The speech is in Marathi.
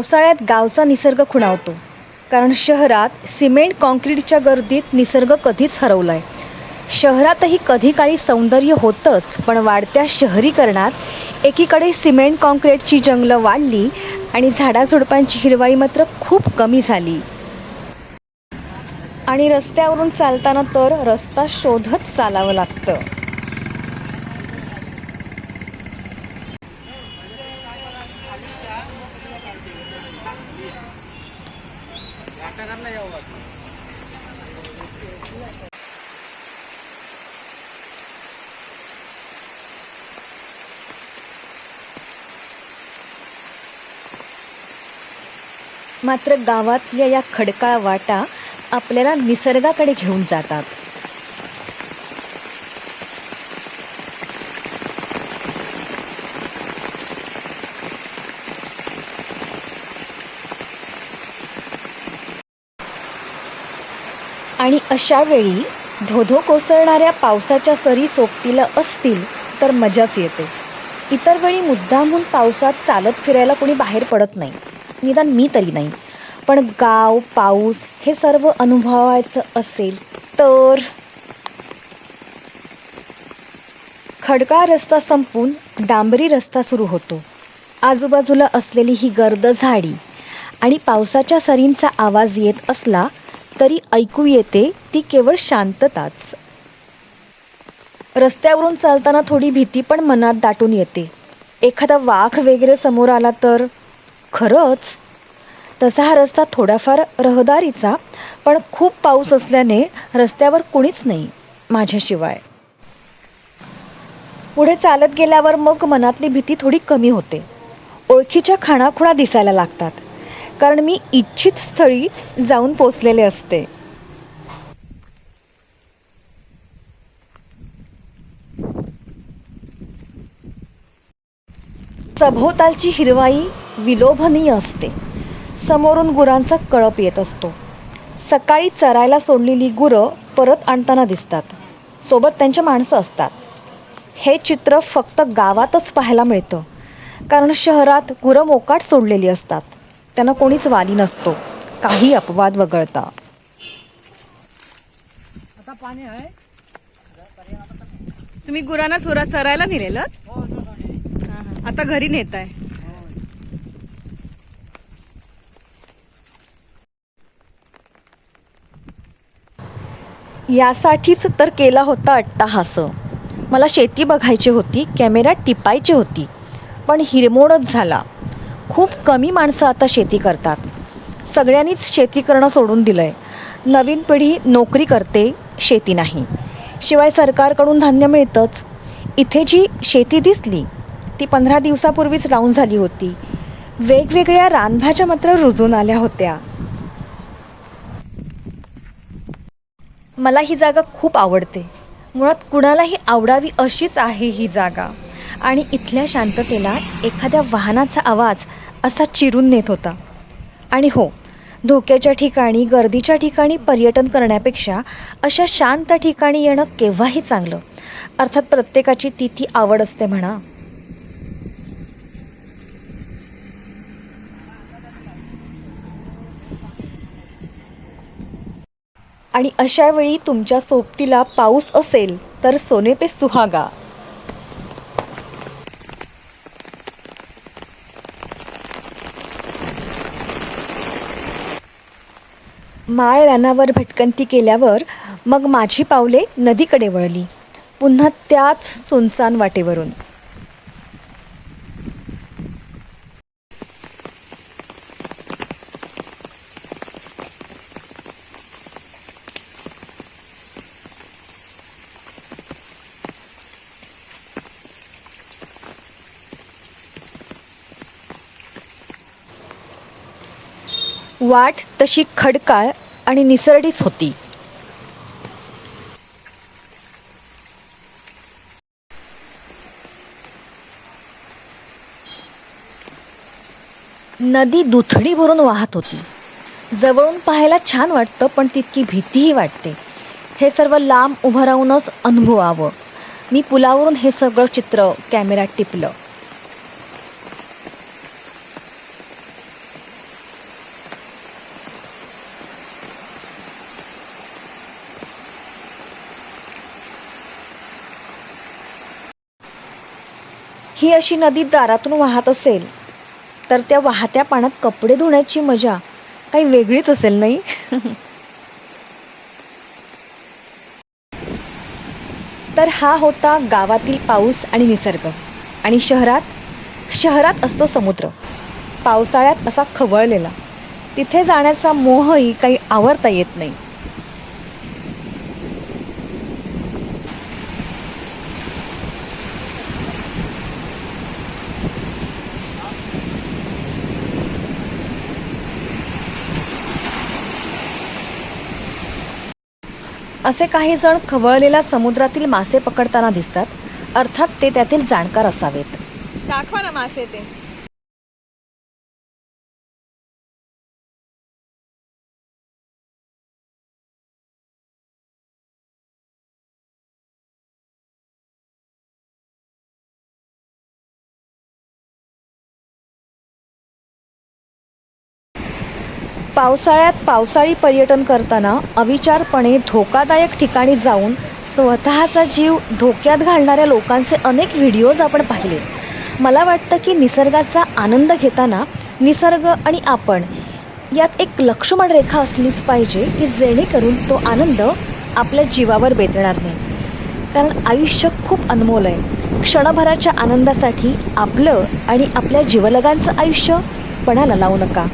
पावसाळ्यात गावचा निसर्ग खुणावतो कारण शहरात सिमेंट कॉन्क्रीटच्या गर्दीत निसर्ग कधीच हरवला आहे शहरातही कधी काळी सौंदर्य होतंच पण वाढत्या शहरीकरणात एकीकडे सिमेंट कॉन्क्रीटची जंगलं वाढली आणि झाडाझुडपांची हिरवाई मात्र खूप कमी झाली. आणि रस्त्यावरून चालताना तर रस्ता शोधत चालावं लागतं. मात्र गावातल्या या खडकाळ वाटा आपल्याला निसर्गाकडे घेऊन जातात. आणि अशा वेळी धोधो कोसळणाऱ्या पावसाच्या सरी सोबतीला असतील तर मजाच येते. इतर वेळी मुद्दामहून पावसात चालत फिरायला कोणी बाहेर पडत नाही. निदान मी तरी नाही. पण गाव पाऊस हे सर्व अनुभवायचं असेल तर? खडकाळ रस्ता संपून डांबरी रस्ता सुरू होतो. आजूबाजूला असलेली ही गर्द झाडी आणि पावसाच्या सरींचा आवाज येत असला तरी ऐकू येते ती केवळ शांतताच. रस्त्यावरून चालताना थोडी भीती पण मनात दाटून येते. एखादा वाघ वगैरे समोर आला तर? खरंच तसा हा रस्ता थोडाफार रहदारीचा पण खूप पाऊस असल्याने रस्त्यावर कुणीच नाही माझ्याशिवाय. पुढे चालत गेल्यावर मग मनातली भीती थोडी कमी होते. ओळखीच्या खाणाखुणा दिसायला लागतात कारण मी इच्छित स्थळी जाऊन पोचलेले असते. सभोवतालची हिरवाई विलोभनीय असते. समोरून गुरांचा कळप येत असतो. सकाळी चरायला सोडलेली गुरं परत आणताना दिसतात. सोबत त्यांच्या माणसं असतात. हे चित्र फक्त गावातच पाहायला मिळतं. कारण शहरात गुरं मोकाट सोडलेली असतात. त्यांना कोणीच वाली नसतो. काही अपवाद वगळता. आता पाणी आहे. तुम्ही गुरांना चुरा चरायला नेलेलं? हो तो थोडी आता घरी नेत आहे यासाठीच तर केला होता अट्टाहास. मला शेती बघायची होती कॅमेरा टिपायची होती पण हिरमोडच झाला. खूप कमी माणसं आता शेती करतात. सगळ्यांनीच शेती करणं सोडून दिलं आहे नवीन पिढी नोकरी करते शेती नाही. शिवाय सरकारकडून धान्य मिळतंच. इथे जी शेती दिसली ती पंधरा दिवसापूर्वीच लावून झाली होती. वेगवेगळ्या रानभाज्या मात्र रुजून आल्या होत्या. मला ही जागा खूप आवडते. मुळात कुणालाही आवडावी अशीच आहे ही जागा. आणि इथल्या शांततेला एखाद्या वाहनाचा आवाज असा चिरून नेत होता. आणि हो धोक्याच्या ठिकाणी गर्दीच्या ठिकाणी पर्यटन करण्यापेक्षा अशा शांत ठिकाणी येणं केव्हाही चांगलं. अर्थात प्रत्येकाची ती ती आवड असते म्हणा. आणि अशा वेळी तुमच्या सोबतीला पाऊस असेल तर सोने पे सुहागा. माळ रानावर भटकंती केल्यावर मग माझी पावले नदीकडे वळली. पुन्हा त्याच सुनसान वाटेवरून. वाट तशी खडकाळ आणि निसरडीच होती. नदी दुथडी भरून वाहत होती. जवळून पाहायला छान वाटतं पण तितकी भीतीही वाटते. हे सर्व लांब उभं राहूनच अनुभवावं. मी पुलावरून हे सगळं चित्र कॅमेऱ्यात टिपलं. ही अशी नदी दारातून वाहत असेल तर त्या वाहत्या पाण्यात कपडे धुण्याची मजा काही वेगळीच असेल नाही? तर हा होता गावातील पाऊस आणि निसर्ग आणि शहरात शहरात असतो समुद्र. पावसाळ्यात असा खवळलेला. तिथे जाण्याचा मोहही काही आवरता येत नाही. असे काही जण खवळलेल्या समुद्रातील मासे पकडताना दिसतात. अर्थात ते त्यातील जाणकार असावेत. दाखवा ना मासे ते. पावसाळ्यात पावसाळी पर्यटन करताना अविचारपणे धोकादायक ठिकाणी जाऊन स्वतःचा जीव धोक्यात घालणाऱ्या लोकांचे अनेक व्हिडिओज आपण पाहिले. मला वाटतं की निसर्गाचा आनंद घेताना निसर्ग आणि आपण यात एक लक्ष्मण रेखा असलीच पाहिजे की जेणेकरून तो आनंद आपल्या जीवावर बेतणार नाही. कारण आयुष्य खूप अनमोल आहे. क्षणभराच्या आनंदासाठी आपलं आणि आपल्या जीवलगांचं आयुष्य पणाला लावू नका.